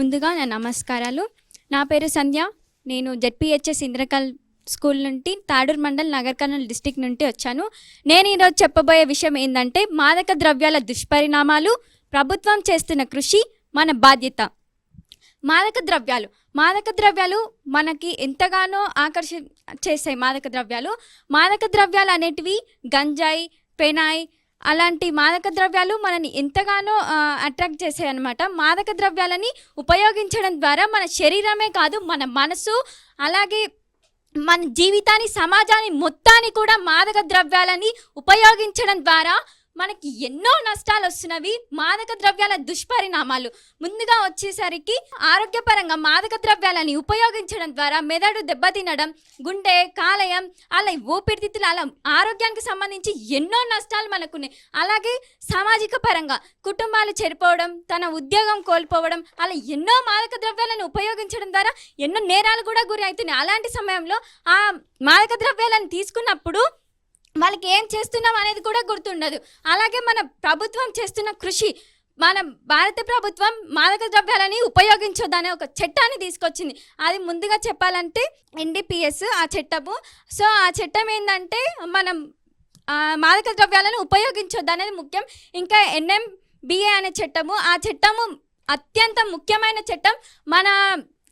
ముందుగా నా నమస్కారాలు. నా పేరు సంధ్య. నేను జెడ్పిహెచ్ఎస్ ఇంద్రకల్ స్కూల్ నుండి తాడూరు మండల్ నగర్ కర్నూలు డిస్టిక్ నుండి వచ్చాను. నేను ఈరోజు చెప్పబోయే విషయం ఏంటంటే మాదక ద్రవ్యాల దుష్పరిణామాలు ప్రభుత్వం చేస్తున్న కృషి మన బాధ్యత. మాదక ద్రవ్యాలు. మాదక ద్రవ్యాలు మనకి ఎంతగానో ఆకర్షి చేస్తాయి మాదక ద్రవ్యాలు. మాదక ద్రవ్యాలు అనేటివి గంజాయి పెనాయ్ అలాంటి మాదక ద్రవ్యాలు మనని ఎంతగానో అట్రాక్ట్ చేసాయి అనమాట మాదక ద్రవ్యాలని ఉపయోగించడం ద్వారా మన శరీరమే కాదు మన మనసు అలాగే మన జీవితాన్ని సమాజాన్ని మొత్తాన్ని కూడా మాదక ద్రవ్యాలని ఉపయోగించడం ద్వారా మనకి ఎన్నో నష్టాలు వస్తున్నవి మాదక ద్రవ్యాల దుష్పరిణామాలు. ముందుగా వచ్చేసరికి ఆరోగ్యపరంగా మాదక ద్రవ్యాలని ఉపయోగించడం ద్వారా మెదడు దెబ్బతినడం గుండె కాలయం అలా ఊపిరితిత్తులు అలా ఆరోగ్యానికి సంబంధించి ఎన్నో నష్టాలు మనకున్నాయి. అలాగే సామాజిక పరంగా కుటుంబాలు చెడిపోవడం తన ఉద్యోగం కోల్పోవడం అలా ఎన్నో మాదక ద్రవ్యాలను ఉపయోగించడం ద్వారా ఎన్నో నేరాలు కూడా గురి అవుతున్నాయి అలాంటి సమయంలో ఆ మాదక ద్రవ్యాలను తీసుకున్నప్పుడు వాళ్ళకి ఏం చేస్తున్నాం అనేది కూడా గుర్తుండదు. అలాగే మన ప్రభుత్వం చేస్తున్న కృషి మన భారత ప్రభుత్వం మాదక ద్రవ్యాలని ఉపయోగించొద్దనే ఒక చట్టాన్ని తీసుకొచ్చింది. అది ముందుగా చెప్పాలంటే ఎన్డీపీఎస్ ఆ చట్టము. సో ఆ చట్టం ఏంటంటే మనం మాదక ద్రవ్యాలను ఉపయోగించొద్దు అనేది ముఖ్యం. ఇంకా ఎన్ఎంబిఏ అనే చట్టము ఆ చట్టము అత్యంత ముఖ్యమైన చట్టం. మన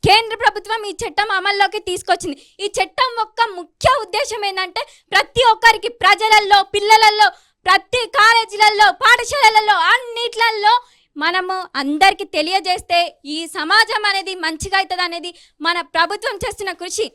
కేంద్ర ప్రభుత్వం ఈ చట్టం అమల్లోకి తీసుకొచ్చింది. ఈ చట్టం యొక్క ముఖ్య ఉద్దేశం ఏంటంటే ప్రతి ఒక్కరికి ప్రజలలో పిల్లలలో ప్రతి కాలేజీలలో పాఠశాలలలో అన్నిట్లలో మనము అందరికీ తెలియజేస్తే ఈ సమాజం అనేది మంచిగా అవుతుంది అనేది మన ప్రభుత్వం చేస్తున్న కృషి.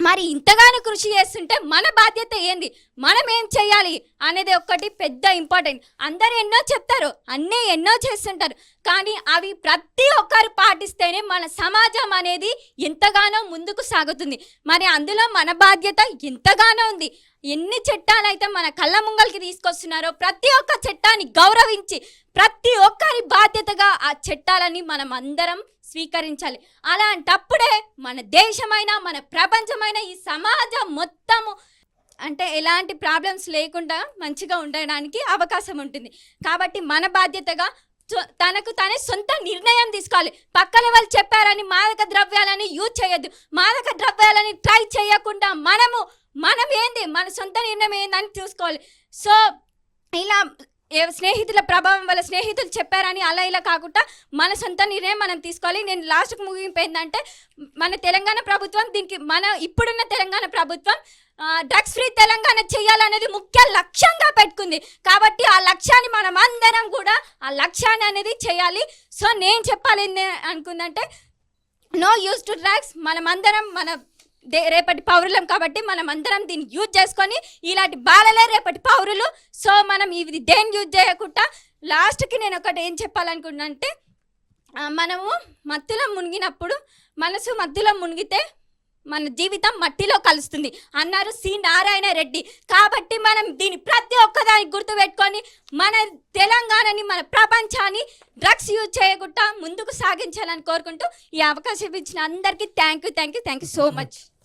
మరి ఇంతగానో కృషి చేస్తుంటే మన బాధ్యత ఏంది? మనం ఏం చేయాలి అనేది ఒక్కటి పెద్ద ఇంపార్టెంట్ అందరు ఎన్నో చెప్తారు అన్నీ ఎన్నో చేస్తుంటారు. కానీ అవి ప్రతి ఒక్కరు పాటిస్తేనే మన సమాజం అనేది ఎంతగానో ముందుకు సాగుతుంది. మరి అందులో మన బాధ్యత ఎంతగానో ఉంది. ఎన్ని చట్టాలు అయితే మన కళ్ళ ముంగల్కి తీసుకొస్తున్నారో ప్రతి ఒక్క చట్టాన్ని గౌరవించి ప్రతి ఒక్కరి బాధ్యతగా ఆ చట్టాలని మనం అందరం స్వీకరించాలి. అలాంటప్పుడే మన దేశమైన మన ప్రపంచమైన ఈ సమాజం మొత్తము అంటే ఎలాంటి ప్రాబ్లమ్స్ లేకుండా మంచిగా ఉండడానికి అవకాశం ఉంటుంది. కాబట్టి మన బాధ్యతగా తనకు తనే సొంత నిర్ణయం తీసుకోవాలి. పక్కన వాళ్ళు చెప్పారని మాదక ద్రవ్యాలని యూజ్ చేయొద్దు. మాదక ద్రవ్యాలని ట్రై చేయకుండా మనము మనం ఏంది? మన సొంత నిర్ణయం ఏందని చూసుకోవాలి. సో ఇలా స్నేహితుల ప్రభావం వల్ల స్నేహితులు చెప్పారని అలా ఇలా కాకుండా మన సొంత నిర్ణయం మనం తీసుకోవాలి. నేను లాస్ట్కి ముగింపు ఏంటంటే మన తెలంగాణ ప్రభుత్వం దీనికి మన ఇప్పుడున్న తెలంగాణ ప్రభుత్వం డ్రగ్స్ ఫ్రీ తెలంగాణ చేయాలనేది ముఖ్య లక్ష్యంగా పెట్టుకుంది. కాబట్టి ఆ లక్ష్యాన్ని మనం అందరం కూడా ఆ లక్ష్యాన్ని అనేది చేయాలి. సో నేను చెప్పాలి అనుకుందంటే నో యూస్ టు డ్రగ్స్ మనమందరం మన రేపటి పౌరులం కాబట్టి మనం అందరం దీన్ని యూజ్ చేసుకొని ఇలాంటి బాలలే రేపటి పౌరులు. సో మనం ఇది దేని యూజ్ చేయకుండా లాస్ట్కి నేను ఒకటి ఏం చెప్పాలనుకుంటున్నా అంటే మనము మత్తులో మునిగినప్పుడు మనసు మత్తులో మునిగితే మన జీవితం మట్టిలో కలుస్తుంది. అన్నారు సి. నారాయణ రెడ్డి. కాబట్టి మనం దీని ప్రతి ఒక్కదానికి గుర్తుపెట్టుకొని మన తెలంగాణని మన ప్రపంచాన్ని డ్రగ్స్ యూజ్ చేయకుండా ముందుకు సాగించాలని కోరుకుంటూ ఈ అవకాశం ఇచ్చిన అందరికీ thank you thank you thank you so much